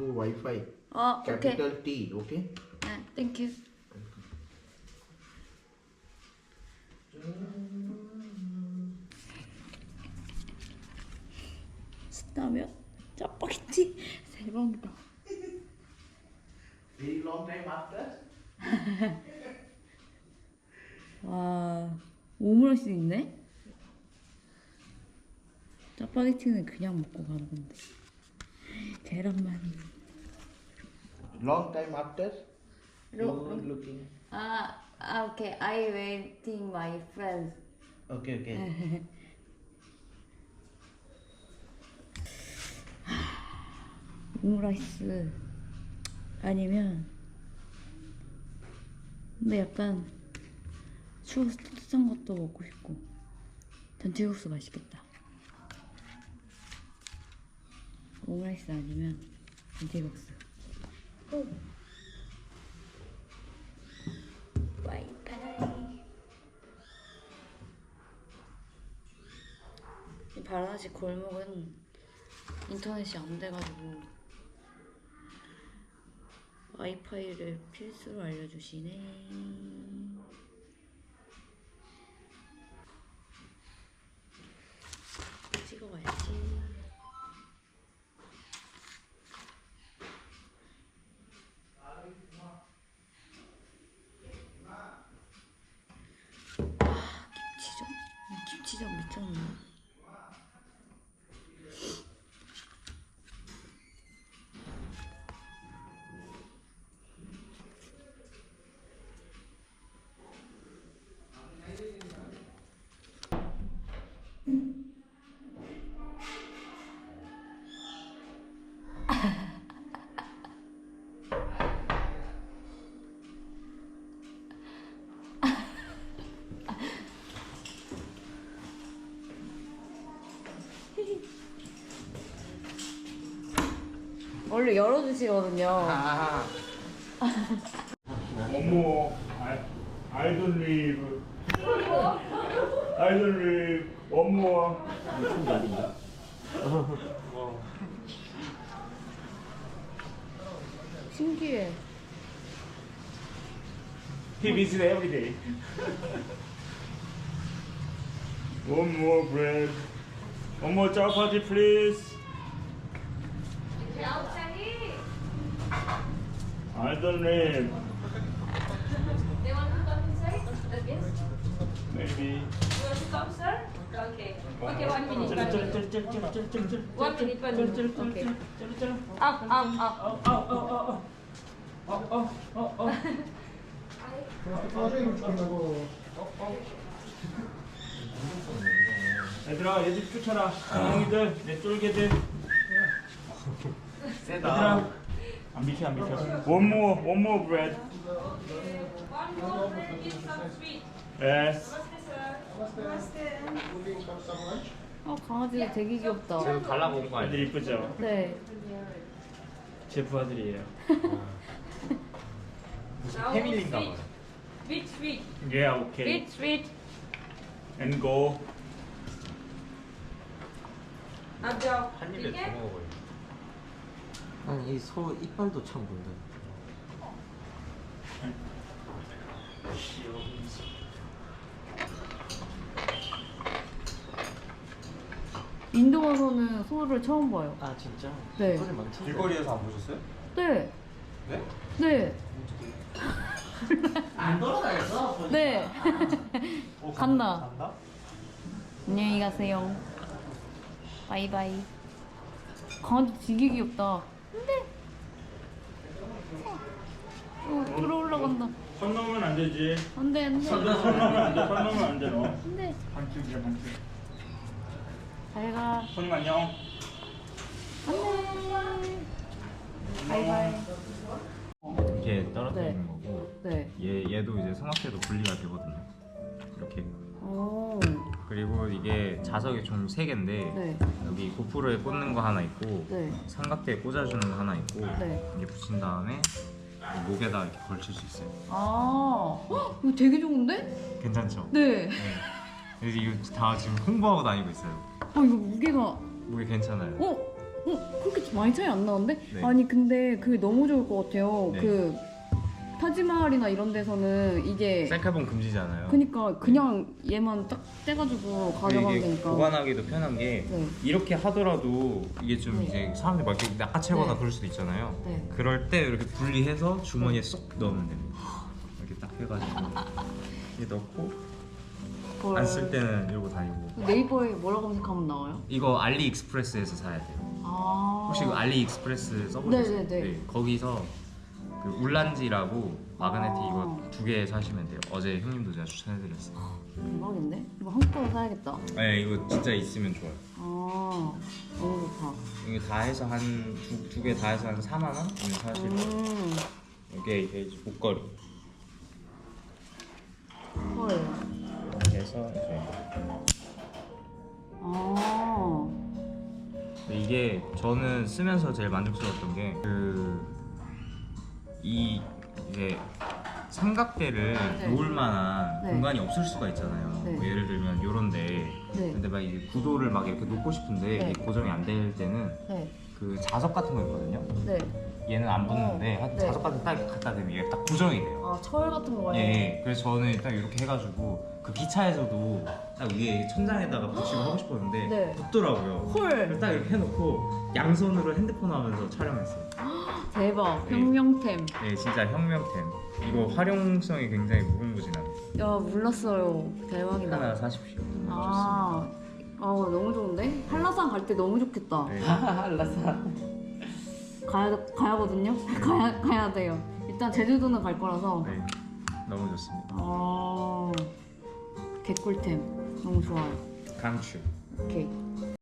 go Wi-Fi. 어, 오케이. Capital T. Okay. 네, 땡큐. 신라면 짜파게티 대박이다. Very long time after. 와 오므라이스 있네? 짜파게티는 그냥 먹고 가는 건데 계란말이 Long time after. You Long- looking. 아, 아 오케이 I waiting my friends Okay. Okay. 오므라이스 아니면 근데 약간 추어스한 것도 먹고 싶고 전체국수 맛있겠다 오므라이스 아니면 전체국수 바이바이 이 바라지 골목은 인터넷이 안 돼가지고 와이파이를 필수로 알려주시네. 원래 열어주시거든요. Ah. 어머, I, I don't live. I don't live. 어머. 신기해. He visits every day. One more bread. One more chapati, please. I don't live. They want to come inside? The guests? Maybe. You want to come, sir? Okay. Okay, one minute, one minute. One minute, one minute. Okay. Up, up, up. 얘들아, 얘들 쫓아라. 엉이들, 내 쫄개들. 얘들아. 안 비켜 안 비켜. One more, one more bread. 예. 어 강아지 되게 귀엽다. 제가 갈라고 거 아들 아니에요? 이쁘죠? 네. 제 부하들이에요. 아. 무슨 패밀리인가 봐요. Which week? Yeah, okay. Which week? And go. 한 입에 다 먹어버려. 아니 이 소 이빨도 참 본다. 인도 와서는 소를 처음 봐요. 아 진짜? 네. 소리 많지? 길거리에서 안 보셨어요? 네. 네? 네. 안 돌아다녔어. 네. 어, 갔나? 간다? 안녕히 가세요. 바이바이. 강아지 되게 귀엽다. 근데 어, 들어 올라간다. 손 넘으면 안 되지. 안 돼 안 돼 손 넘으면 안 돼. 손 넘으면 안 돼, 너. 안 돼. 반칙이야, 반칙. 잘 가. 손님 안녕. 안 돼. 바이바이. 이렇게 떨어뜨리는 네. 거고 네. 얘, 얘도 이제 성악대도 분리가 되거든요 이렇게 오. 그리고 이게 자석이 총 3개인데 네. 여기 고프로에 꽂는 거 하나 있고 네. 삼각대에 꽂아주는 거 하나 있고 네. 이게 붙인 다음에 이 목에다 이렇게 걸칠 수 있어요 아. 헉, 이거 되게 좋은데? 괜찮죠? 네. 네. 그래서 이거 다 지금 홍보하고 다니고 있어요 어 이거 무게가. 무게 괜찮아요 어? 어 그렇게 많이 차이 안 나는데? 네. 아니 근데 그게 너무 좋을 것 같아요. 네. 그 타지마할이나 이런 데서는 이게 셀카봉 금지잖아요. 그니까 그냥 얘만 딱 떼가지고 가져가면 이게 되니까. 보관하기도 편한 게 네. 이렇게 하더라도 이게 좀 네. 이제 사람들이 막 이렇게 낚아채거나 네. 그럴 수도 있잖아요. 네. 그럴 때 이렇게 분리해서 주머니에 쏙 넣으면 됩니다. 이렇게 딱 해가지고 이렇게 넣고 헐. 안쓸 때는 이러고 다니고. 네이버에 뭐라고 검색하면 나와요? 이거 알리익스프레스에서 사야 돼요. 아. 혹시 그 알리익스프레스 써보셨어요? 네네네. 거기서 그 울란지라고 마그네틱 아. 이거 두 개 사시면 돼요. 어제 형님도 제가 추천해드렸어요. 대박인데? 이거 한국 거로 사야겠다. 네, 이거 진짜 있으면 좋아요. 아 너무 좋다. 이게 다 해서 한 두 개 다 해서 한 4만 원? 이면 사실 음. 이게 이게 이제 목걸이 헐. 이렇게 해서 이제 아. 이게 저는 쓰면서 제일 만족스러웠던 게 그 이 이제 삼각대를 네. 놓을 만한 네. 공간이 없을 수가 있잖아요. 네. 뭐 예를 들면 요런데 네. 근데 막 이게 구도를 막 이렇게 놓고 싶은데 네. 이게 고정이 안 될 때는 네. 그 자석 같은 거 있거든요. 네. 얘는 안 붙는데 어, 한 네. 자석 같은 거딱 갖다 대면 얘가 딱 고정이 돼요. 아 철 같은 거예요? 예, 예. 그래서 저는 딱 이렇게 해가지고 그 기차에서도 딱 위에 천장에다가 붙이고 하고 싶었는데 네. 붙더라고요. 헐. 딱 이렇게 해놓고 양손으로 핸드폰 하면서 촬영했어요. 대박. 네. 혁명템. 네, 진짜 혁명템. 이거 활용성이 굉장히 무궁무진합니다. 야 몰랐어요. 대박이다. 하나 사십시오. 아. 아 너무 좋은데? 한라산 갈 때 너무 좋겠다. 좋습니다. 네. 알라사. 가야 가야거든요. 가야 가야 돼요. 일단 제주도는 갈 거라서. 네, 너무 좋습니다. 아 개꿀템. 너무 좋아요. 강추. 오케이.